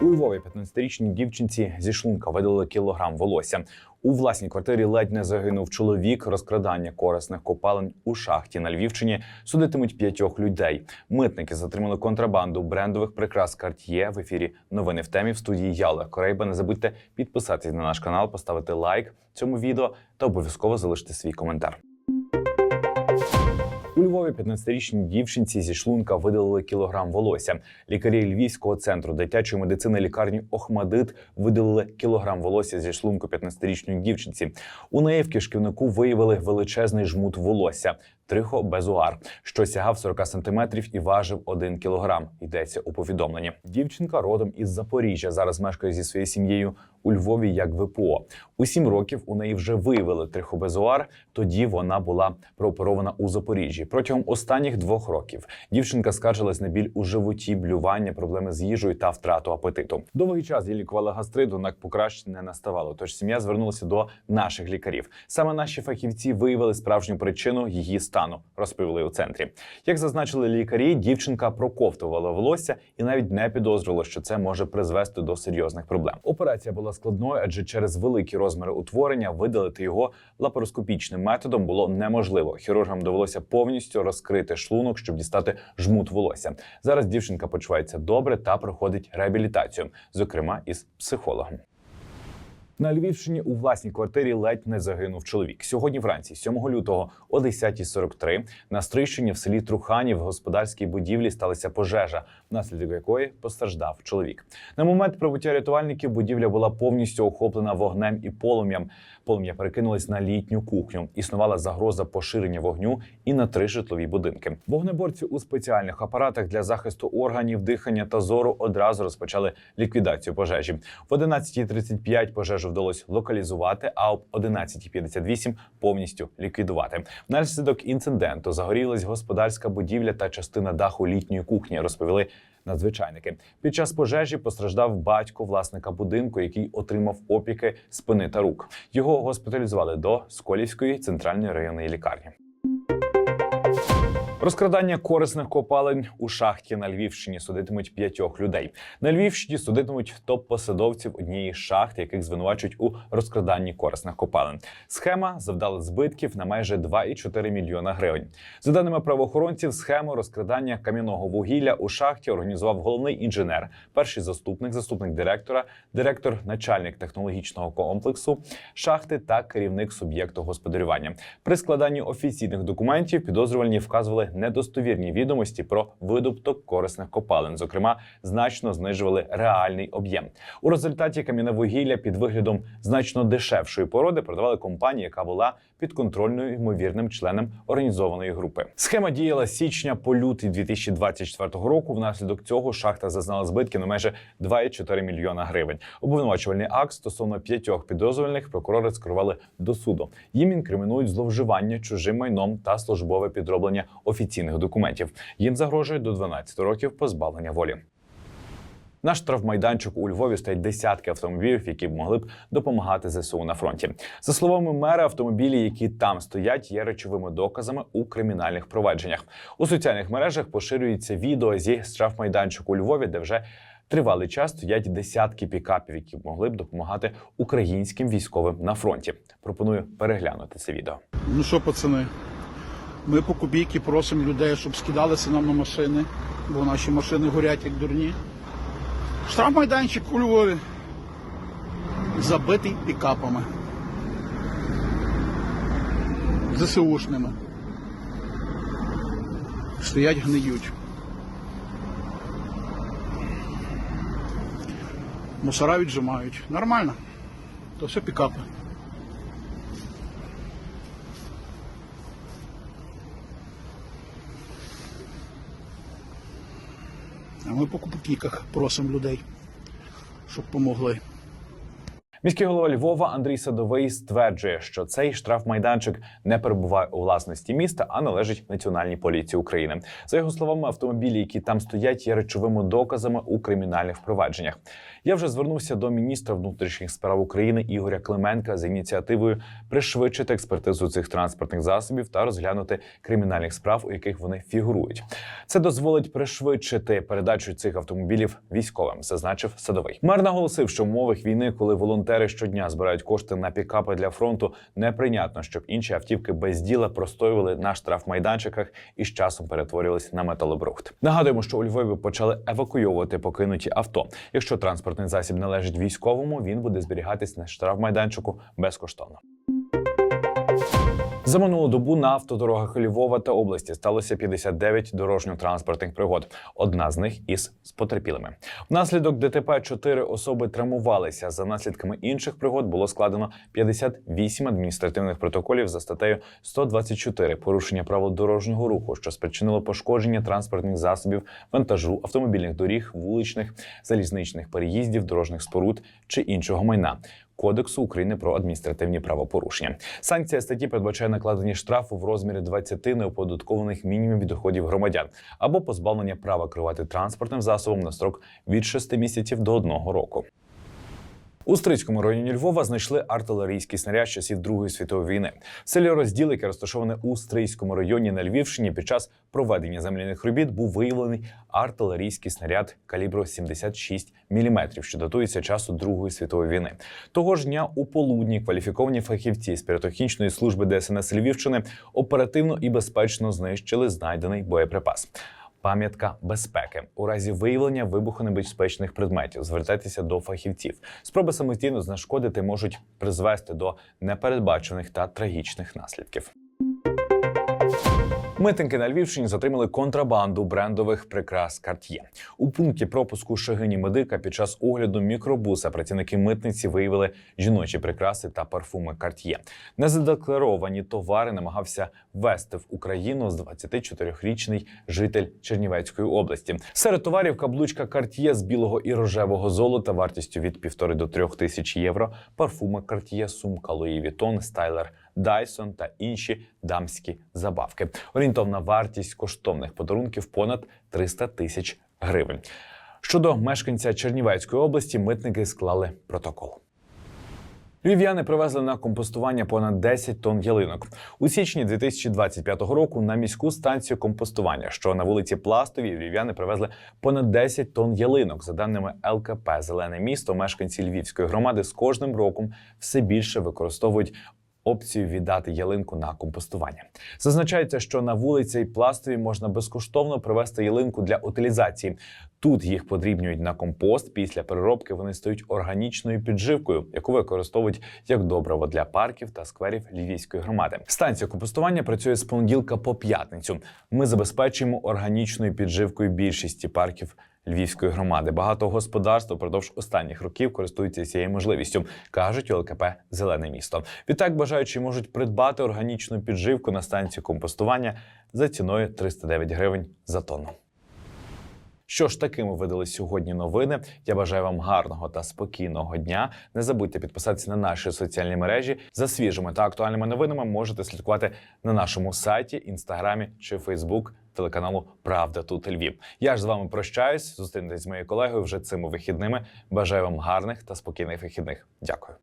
У Львові 15-річній дівчинці зі шлунка видалили кілограм волосся. У власній квартирі ледь не загинув чоловік. Розкрадання корисних копалень у шахті на Львівщині судитимуть п'ятьох людей. Митники затримали контрабанду брендових прикрас Cartier. В ефірі новини в темі в студії я Олег Корейба. Не забудьте підписатись на наш канал, поставити лайк цьому відео та обов'язково залишити свій коментар. У Львові 15-річній дівчинці зі шлунка видалили кілограм волосся. Лікарі Львівського центру дитячої медицини лікарні Охмадит видалили кілограм волосся зі шлунку 15-річної дівчинці. У неї в кишківнику виявили величезний жмут волосся трихобезуар, що сягав 40 сантиметрів і важив 1 кілограм. Йдеться у повідомленні. Дівчинка родом із Запоріжжя. Зараз мешкає зі своєю сім'єю у Львові як ВПО. У сім років у неї вже виявили трихобезуар. Тоді вона була прооперована у Запоріжжі. Протягом останніх двох років дівчинка скаржилась на біль у животі, блювання, проблеми з їжею та втрату апетиту. Довгий час її лікували гастрит, однак покращень не наставало. Тож сім'я звернулася до наших лікарів. Саме наші фахівці виявили справжню причину її стану, розповіли у центрі. Як зазначили лікарі, дівчинка проковтувала волосся і навіть не підозрювала, що це може призвести до серйозних проблем. Операція була складною, адже через великі розміри утворення видалити його лапароскопічним методом було неможливо. Хірургам довелося повністю розкрити шлунок, щоб дістати жмут волосся. Зараз дівчинка почувається добре та проходить реабілітацію, зокрема із психологом. На Львівщині у власній квартирі ледь не загинув чоловік. Сьогодні вранці, 7 лютого, о 10.43, на Стрийщині в селі Труханів в господарській будівлі сталася пожежа, внаслідок якої постраждав чоловік. На момент прибуття рятувальників будівля була повністю охоплена вогнем і полум'ям. Полум'я перекинулось на літню кухню. Існувала загроза поширення вогню і на три житлові будинки. Вогнеборці у спеціальних апаратах для захисту органів, дихання та зору одразу розпочали ліквідацію пожежі. В 11.35 пожежу вдалося локалізувати, а об 11.58 повністю ліквідувати. Внаслідок інциденту загорілась господарська будівля та частина даху літньої кухні. Розповіли надзвичайники. Під час пожежі постраждав батько власника будинку, який отримав опіки спини та рук. Його госпіталізували до Сколівської центральної районної лікарні. Розкрадання корисних копалень у шахті на Львівщині судитимуть п'ятьох людей. На Львівщині судитимуть топ-посадовців однієї з шахт, яких звинувачують у розкраданні корисних копалин. Схема завдала збитків на майже 2,4 мільйона гривень. За даними правоохоронців, схему розкрадання кам'яного вугілля у шахті організував головний інженер, перший заступник, заступник директора, директор, начальник технологічного комплексу шахти та керівник суб'єкту господарювання. При складанні офіційних документів підозрювальні вказували недостовірні відомості про видобуток корисних копалин. Зокрема, значно знижували реальний об'єм. У результаті кам'яне під виглядом значно дешевшої породи продавали компанії, яка була підконтрольною ймовірним членом організованої групи. Схема діяла з січня по лютий 2024 року. Внаслідок цього шахта зазнала збитків на майже 2,4 мільйона гривень. Обвинувачувальний акт стосовно п'ятьох підозрюваних прокурори скерували до суду. Їм інкримінують зловживання чужим майном та службове підроблення офіційних документів. Їм загрожує до 12 років позбавлення волі. На штрафмайданчику у Львові стоять десятки автомобілів, які б могли б допомагати ЗСУ на фронті. За словами мера, автомобілі, які там стоять, є речовими доказами у кримінальних провадженнях. У соціальних мережах поширюється відео зі штрафмайданчику у Львові, де вже тривалий час стоять десятки пікапів, які могли б допомагати українським військовим на фронті. Пропоную переглянути це відео. Ну що, пацани, ми по кубійки просимо людей, щоб скидалися нам на машини, бо наші машини горять як дурні. Штрафмайданчик у Львові забитий пікапами. ЗСУшними. Стоять гниють. Мусора віджимають. Нормально. То все пікапи. А ми по купіках просимо людей, щоб помогли. Міський голова Львова Андрій Садовий стверджує, що цей штрафмайданчик не перебуває у власності міста, а належить Національній поліції України. За його словами, автомобілі, які там стоять, є речовими доказами у кримінальних впровадженнях. Я вже звернувся до міністра внутрішніх справ України Ігоря Клименка з ініціативою пришвидшити експертизу цих транспортних засобів та розглянути кримінальних справ, у яких вони фігурують. Це дозволить пришвидшити передачу цих автомобілів військовим, зазначив садовий. Мер наголосив, що в умовах війни, коли волонтери щодня збирають кошти на пікапи для фронту, неприйнятно, щоб інші автівки без діла простоювали на штрафмайданчиках і з часом перетворювалися на металобрухт. Нагадуємо, що у Львові почали евакуйовувати покинуті авто. Якщо транспортний засіб належить військовому, він буде зберігатись на штрафмайданчику безкоштовно. За минулу добу на автодорогах Львова та області сталося 59 дорожньо-транспортних пригод. Одна з них із з потерпілими. Внаслідок ДТП чотири особи травмувалися. За наслідками інших пригод було складено 58 адміністративних протоколів за статтею 124 порушення правил дорожнього руху, що спричинило пошкодження транспортних засобів, вантажу, автомобільних доріг, вуличних, залізничних переїздів, дорожніх споруд чи іншого майна. Кодексу України про адміністративні правопорушення. Санкція статті передбачає накладення штрафу в розмірі 20 неоподаткованих мінімумів доходів громадян або позбавлення права керувати транспортним засобом на строк від 6 місяців до 1 року. У Стрийському районі Львова знайшли артилерійський снаряд часів Другої світової війни. Селі Розділ, яке розташоване у Стрийському районі на Львівщині, під час проведення земляних робіт був виявлений артилерійський снаряд калібру 76 мм, що датується часу Другої світової війни. Того ж дня у полудні кваліфіковані фахівці з піротехнічної служби ДСНС Львівщини оперативно і безпечно знищили знайдений боєприпас. Пам'ятка безпеки у разі виявлення вибухонебезпечних предметів звертайтеся до фахівців. Спроби самостійно знешкодити можуть призвести до непередбачених та трагічних наслідків. Митинки на Львівщині затримали контрабанду брендових прикрас Cartier. У пункті пропуску Шагині Медика під час огляду мікробуса працівники митниці виявили жіночі прикраси та парфуми Cartier. Незадекларовані товари намагався ввести в Україну з 24-річний житель Чернівецької області. Серед товарів каблучка Cartier з білого і рожевого золота вартістю від півтори до трьох тисяч євро, парфуми Cartier, сумка Louis Vuitton, стайлер Dyson та інші дамські забавки. Орієнтовна вартість коштовних подарунків понад 300 тисяч гривень. Щодо мешканця Чернівецької області, митники склали протокол. Львів'яни привезли на компостування понад 10 тонн ялинок. У січні 2025 року на міську станцію компостування, що на вулиці Пластовій, львів'яни привезли понад 10 тонн ялинок. За даними ЛКП Зелене місто, мешканці Львівської громади з кожним роком все більше використовують опцію віддати ялинку на компостування. Зазначається, що на вулиці Пластовій можна безкоштовно привезти ялинку для утилізації. Тут їх подрібнюють на компост. Після переробки вони стають органічною підживкою, яку використовують як добриво для парків та скверів львівської громади. Станція компостування працює з понеділка по п'ятницю. Ми забезпечуємо органічною підживкою більшості парків. Львівської громади багато господарств впродовж останніх років користуються цією можливістю, кажуть у ЛКП Зелене місто. Відтак бажаючі можуть придбати органічну підживку на станцію компостування за ціною 309 гривень за тонну. Що ж такими видали сьогодні новини? Я бажаю вам гарного та спокійного дня. Не забудьте підписатися на наші соціальні мережі. За свіжими та актуальними новинами можете слідкувати на нашому сайті, інстаграмі чи Фейсбук телеканалу Правда тут Львів. Я ж з вами прощаюсь. Зустрінетесь з моєю колегою вже цими вихідними. Бажаю вам гарних та спокійних вихідних. Дякую.